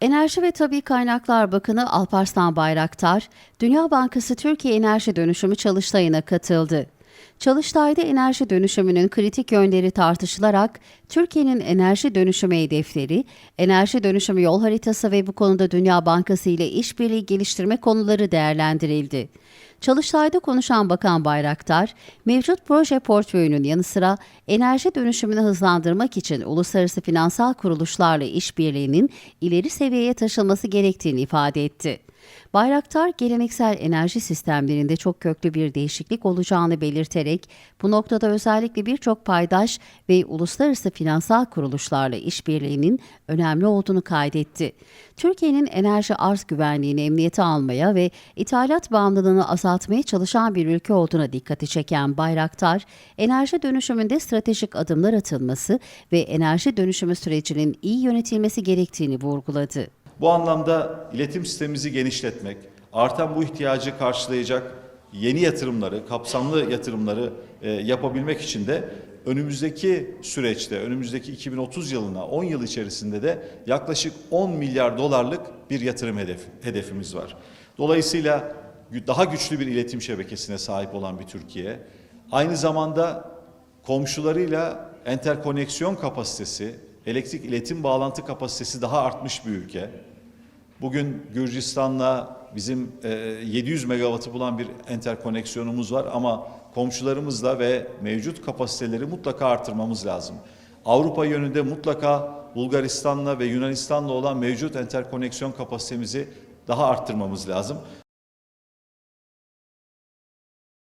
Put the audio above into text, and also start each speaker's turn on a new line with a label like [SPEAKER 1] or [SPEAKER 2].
[SPEAKER 1] Enerji ve Tabi Kaynaklar Bakanı Alparslan Bayraktar, Dünya Bankası Türkiye Enerji Dönüşümü Çalıştayı'na katıldı. Çalıştay'da enerji dönüşümünün kritik yönleri tartışılarak Türkiye'nin enerji dönüşümü hedefleri, enerji dönüşümü yol haritası ve bu konuda Dünya Bankası ile işbirliği geliştirme konuları değerlendirildi. Çalıştay'da konuşan Bakan Bayraktar, mevcut proje portföyünün yanı sıra enerji dönüşümünü hızlandırmak için uluslararası finansal kuruluşlarla işbirliğinin ileri seviyeye taşınması gerektiğini ifade etti. Bayraktar, geleneksel enerji sistemlerinde çok köklü bir değişiklik olacağını belirterek, bu noktada özellikle birçok paydaş ve uluslararası finansal kuruluşlarla işbirliğinin önemli olduğunu kaydetti. Türkiye'nin enerji arz güvenliğini emniyete almaya ve ithalat bağımlılığını azaltmaya çalışan bir ülke olduğuna dikkati çeken Bayraktar, enerji dönüşümünde stratejik adımlar atılması ve enerji dönüşümü sürecinin iyi yönetilmesi gerektiğini vurguladı.
[SPEAKER 2] Bu anlamda iletim sistemimizi genişletmek, artan bu ihtiyacı karşılayacak yeni yatırımları, kapsamlı yatırımları e, yapabilmek için de önümüzdeki süreçte, önümüzdeki 2030 yılına 10 yıl içerisinde de yaklaşık 10 milyar dolarlık bir yatırım hedef, hedefimiz var. Dolayısıyla daha güçlü bir iletim şebekesine sahip olan bir Türkiye, aynı zamanda komşularıyla enterkoneksiyon kapasitesi, elektrik iletim bağlantı kapasitesi daha artmış bir ülke. Bugün Gürcistan'la bizim e, 700 megawattı bulan bir enterkoneksiyonumuz var ama komşularımızla ve mevcut kapasiteleri mutlaka artırmamız lazım. Avrupa yönünde mutlaka Bulgaristan'la ve Yunanistan'la olan mevcut enterkoneksiyon kapasitemizi daha arttırmamız lazım.